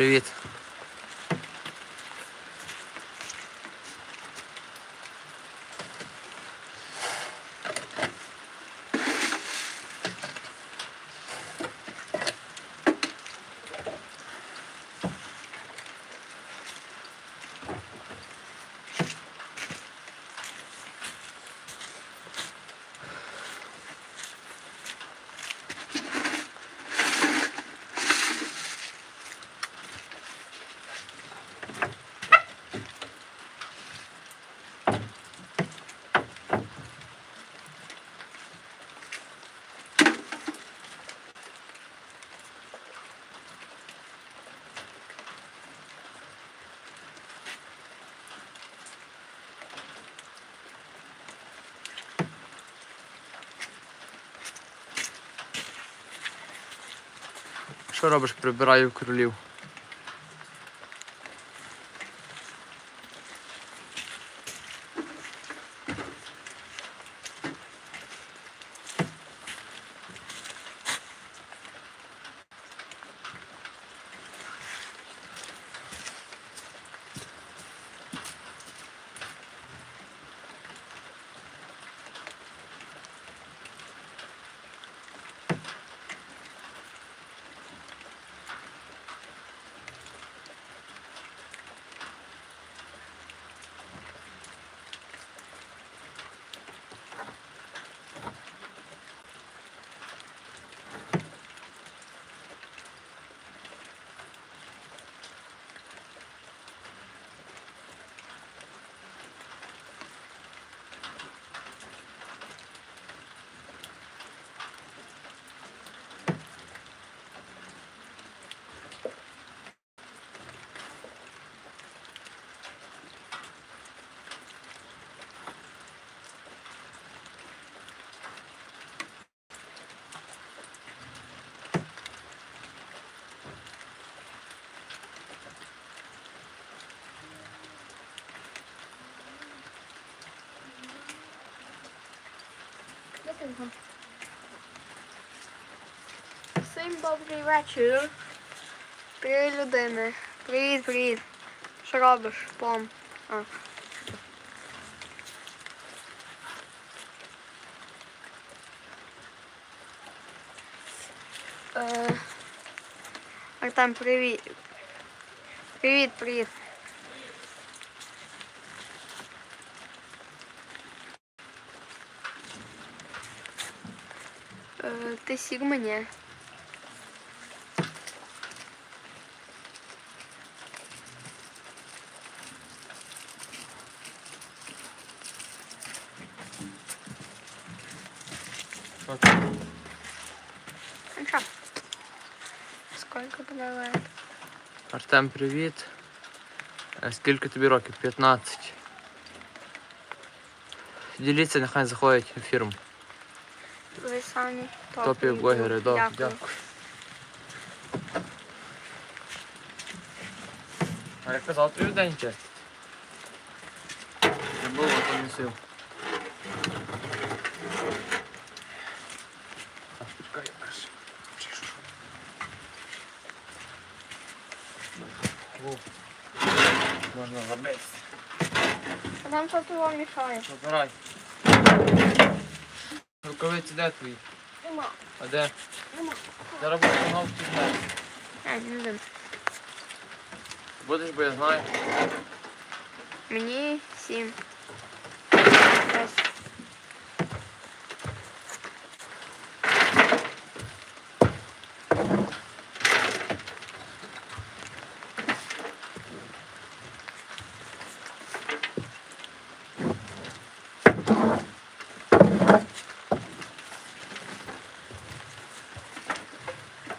Привіт. Що робиш? Прибираю кролів. Всім добрий вечір. Привіт, людини. Привіт, привіт. Що робиш, пом? А. Е, Артем, привіт. Привіт, привіт. Ти Сігма, ні? Що це? Ну? Сколько лет? Артем, привіт. Е, Скільки тобі років? 15. Діліться, нехай заходять в фірму. Самі Топі блогери, добре, Дякую. дякую. А я казав тобі в день чистити. Не було, то не сил. Можна забити. А там що ти вам мішає? Забирай. Рукавиці де твої? Нема. А де? Нема. Зараз буде ногу знати. А, не дим. Будеш, бо я знаю. Мені сім. Ось.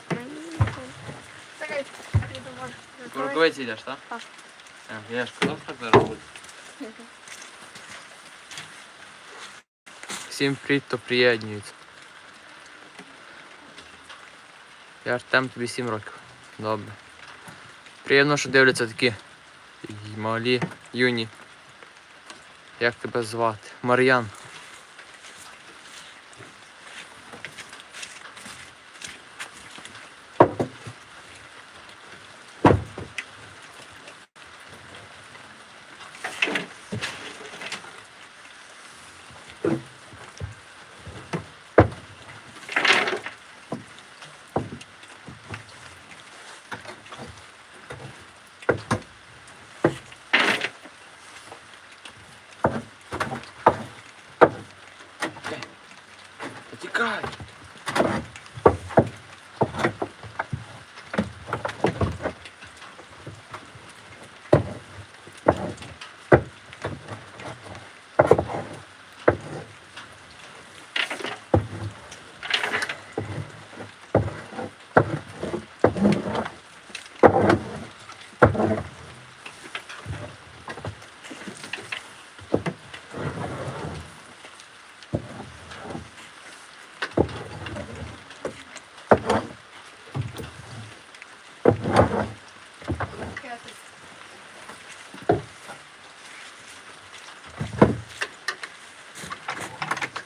Мені- Чекай, я думаю, Рукавиці йдеш, так? Так. Е, Я ж казав, так зараз буде. Всім привіт, хто приєднується. Я Артем, тобі 7 років. Добре. Приємно, що дивляться такі малі, юні. Як тебе звати? Мар'ян. Чекай.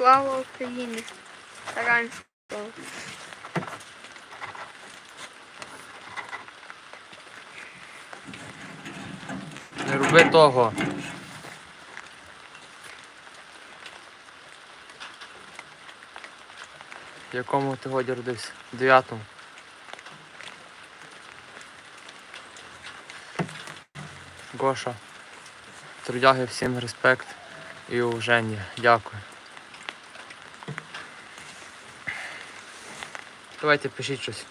Слава Україні! Слава! Не роби того. В якому ти годі родився? В дев'ятому. Гоша. Трудяги всім респект і уваження. Дякую. Давайте пишіть щось.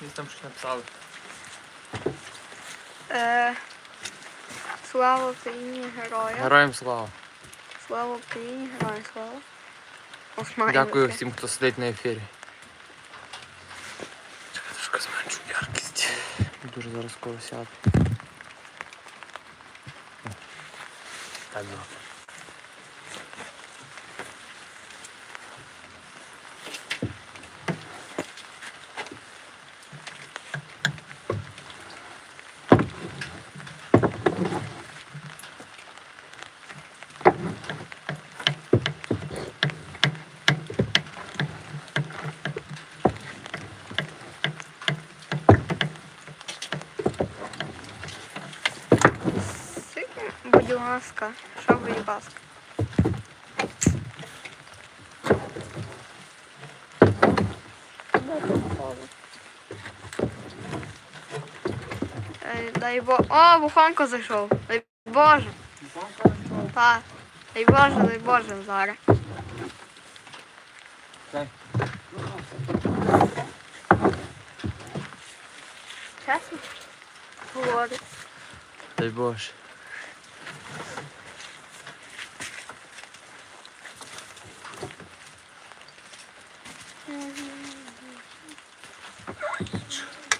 Десь там щось написали. Е, слава Україні, героям! Героям слава. Слава Україні, героям слава! Ось Дякую всім, хто сидить на ефірі. Чекай, трошки зменшу яркість. Дуже зараз скоро сяду. Так було. Скільки, будь ласка, що будь ласка? Дай Боже. О, бухонко зайшов. Дай Боже. Так. Дай Боже, дай Боже зараз. Чесно? Говорю. Дай Боже.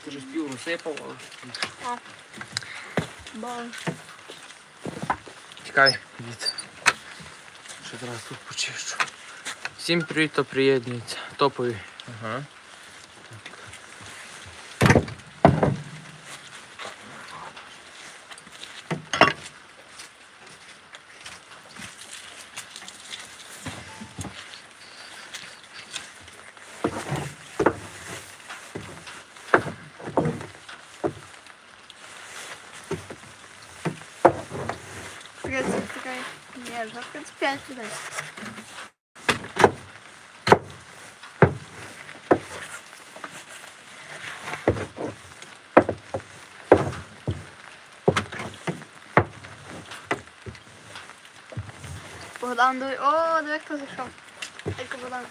Ти ж пів розсипав. Боже. Чекай, від. Ще зараз тут почищу. Всім привіт, то приєднується. Топові. Ага. Тридцать П'ять сюди. Богдан, дуй. О, диви, хто зайшов. Тільки Богдан.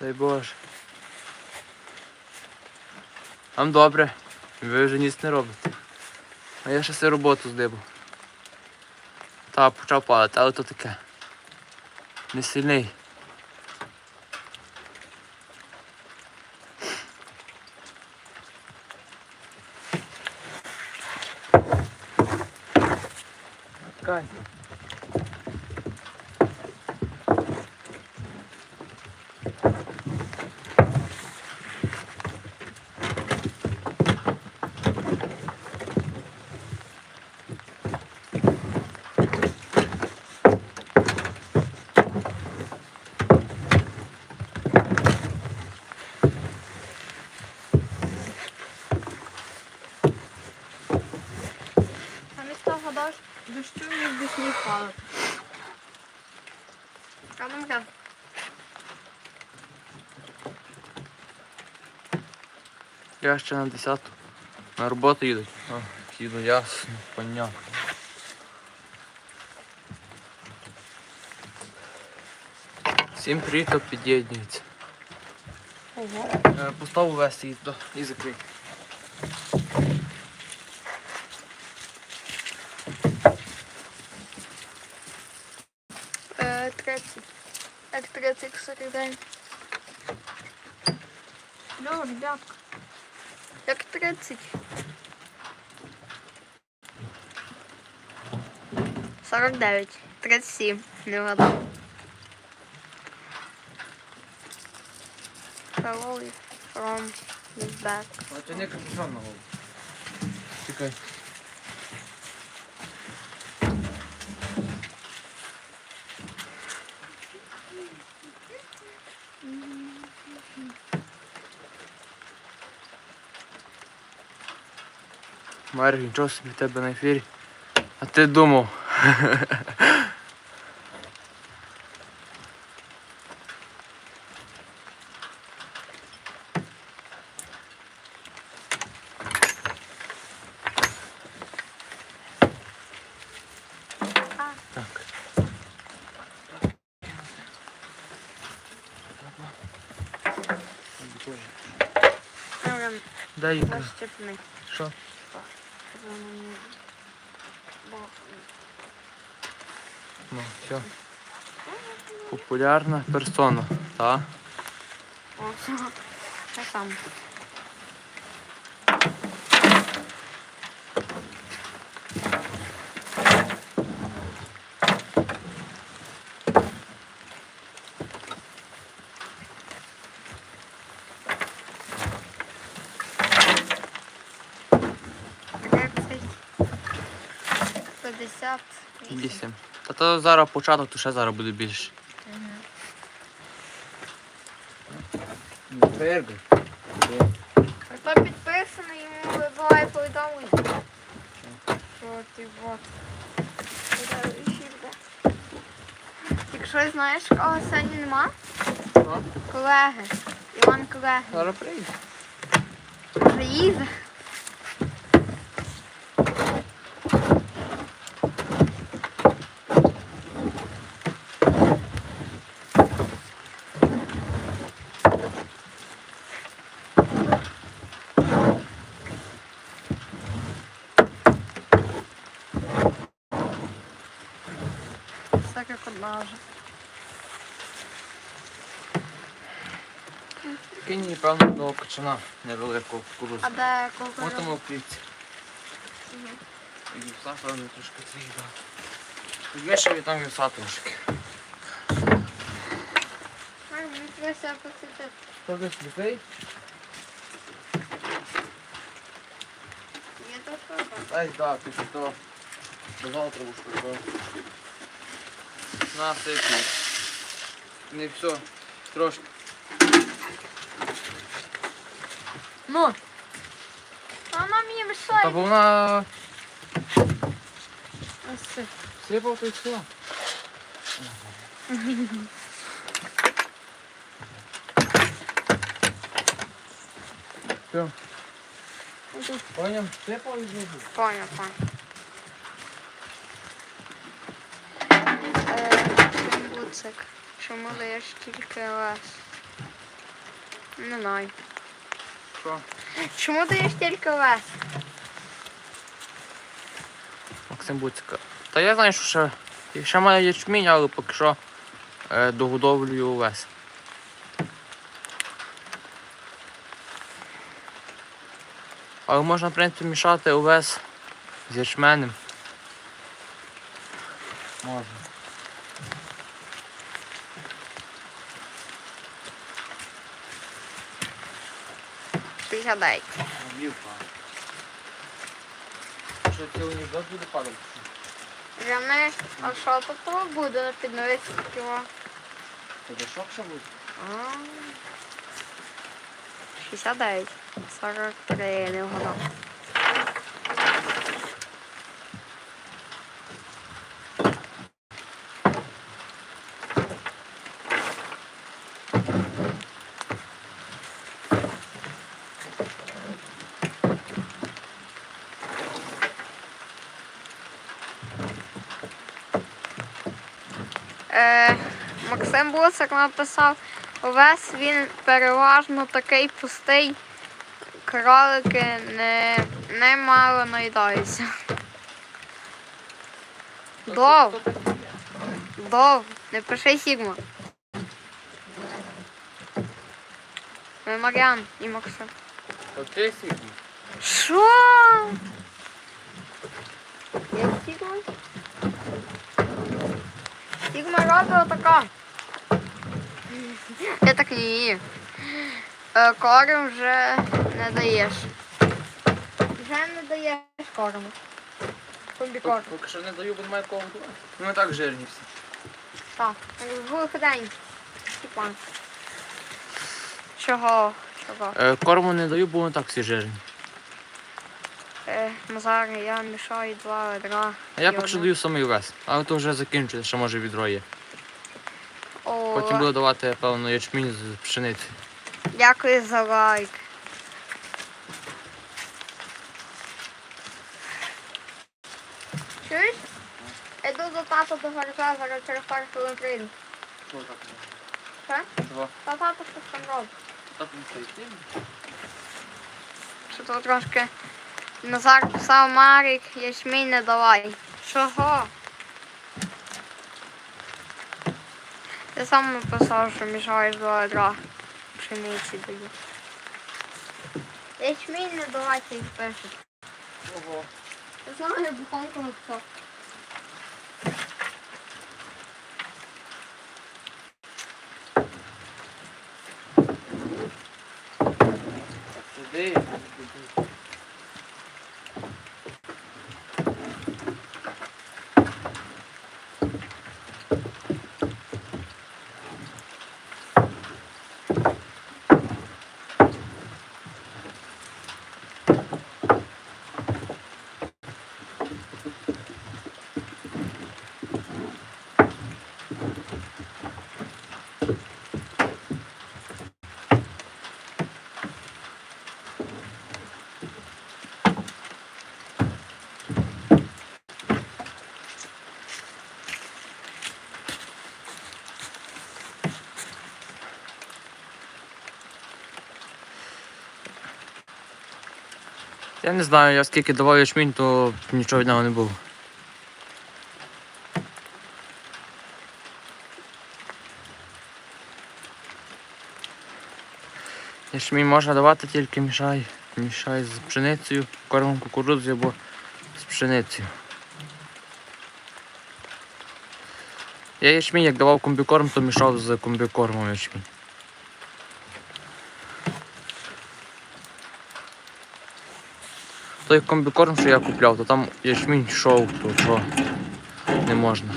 Дай Боже. Вам добре. Ви вже ніс не робите. А я ще все роботу здибу. Та почав падати, але то таке. Не сильний. Рядом рядом. Я ще на 10 на роботу їдуть. А, їду ясно, понятно. Всім привіт, хто під'єднується. Ого. Е, Поставу вести і, і закрий. так сорвань. Да, ребят. Так 30. 49. 37. Ну ладно. Hello from the back. А у тебя нет капюшона, Чекай. Марк, нічого собі в тебе на ефірі. А ти думав. Дай. Що? Ну, все. Популярна персона, так? О, це сам. 50. 8. Та то зараз початок, то ще зараз буде більше. Твердо. Хто підписаний, йому вибиває повідомлення. Що ти бот. Якщо знаєш, кого сьогодні нема? Колеги. Іван колеги. Зараз прийде. Приїде. Так як одна вже. Кинь мені, певно, одного качана невеликого кукурузу. А де Ось кого? там у плівці. І певно, трошки з'їдав. Вішав і там вівса трошки. Мені треба себе посвятити. Що ти сліпий? Я то що? Ай, да, ти то. До завтра уж то. На, сипні. Не все. Трошки. Ну. Вона мені Та бо вона Ось сипав, то й все. Все. Ось Поняв? Сипав і зробив. Понял, понял. Е, Чому даєш тільки лес? Не знаю. Що? Чому даєш тільки лес? Максим Буцька. Та я знаю, що ще, і ще має ячмінь, але поки що е, догодовлюю овес. Але можна, в принципі, мішати овес з ячменем. Можна. Пригадай. Що це анекдот буде падати? А що тут буде під новий кіло? Це шок ще буде? А. 69. 43, не вгадав. Е, Максим Буцик написав, овес він переважно такий пустий, кролики не, не мало наїдаються. Дов, дов, не пиши Сігма. Ми Мар'ян і Максим. Оце сігма. Що? Я Сігма? Сігма робить отака. Я так ні. Корм вже не даєш. Вже не даєш корму. Комбікорм. Поки що не даю, бо немає кого. Ну, Ми так жирні всі. Так, виходень. Типа. Чого? Чого? Е, корму не даю, бо вони так всі жирні. Е, Назар, я мішаю два ведра. А я поки що даю самий вес. Але то вже закінчується, що може відро є. О, Потім буду давати, певно, ячмінь з пшениці. Дякую за лайк. Чуєш? Іду до тата до гаража, зараз через пару хвилин прийду. Що? Та тато щось там робить. Що то трошки Назар писав Марік, ячмінь не давай. Чого? Ти сам написав, що мішаєш два ведра пшениці даю. Ячмінь не давайте їх пишуть. Ого. Ти сам я буханку написав. Сиди. Я не знаю, я скільки давав ячмінь, то нічого від нього не було. Ячмінь можна давати тільки мішай. Мішай з пшеницею, кормом кукурудзи або з пшеницею. Я ячмінь як давав комбікорм, то мішав з комбікормом ячмінь. Той комбікорм, що я купляв, то там ячмінь йшов, то що не можна.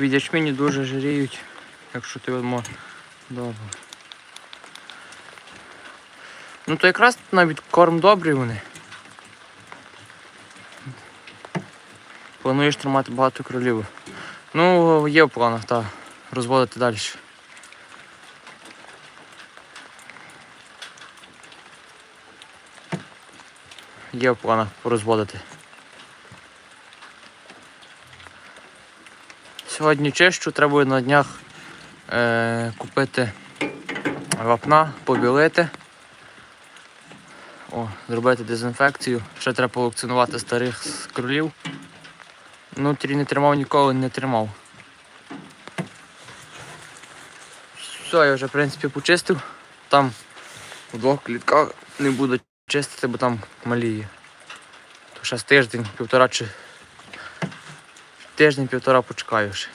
Від ячменю дуже жиріють Якщо ти мо... Добре. Ну то якраз навіть корм добрий вони. Плануєш тримати багато кролів. Ну, є в планах, так. Розводити далі. Є в планах порозводити. Сьогодні чищу, треба на днях е, купити вапна, побілити. О, зробити дезінфекцію. Ще треба повакцинувати старих кролів. Внутрі не тримав ніколи, не тримав. Все, я вже в принципі почистив. Там в двох клітках не буду чистити, бо там малі є. То ще тиждень, півтора чи тиждень-півтора почекаю ще.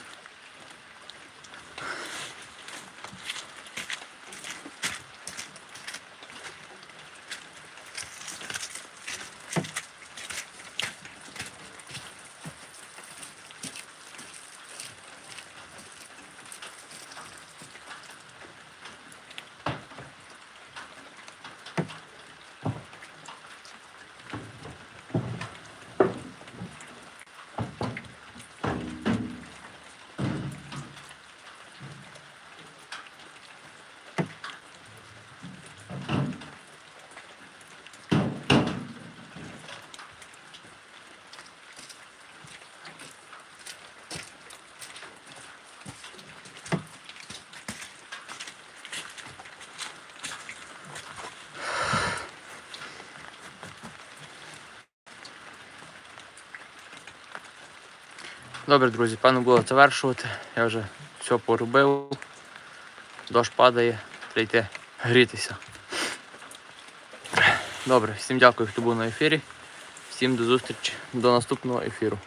Добре, друзі, певно було завершувати. Я вже все поробив. Дощ падає, прийти грітися. Добре, всім дякую, хто був на ефірі. Всім до зустрічі, до наступного ефіру.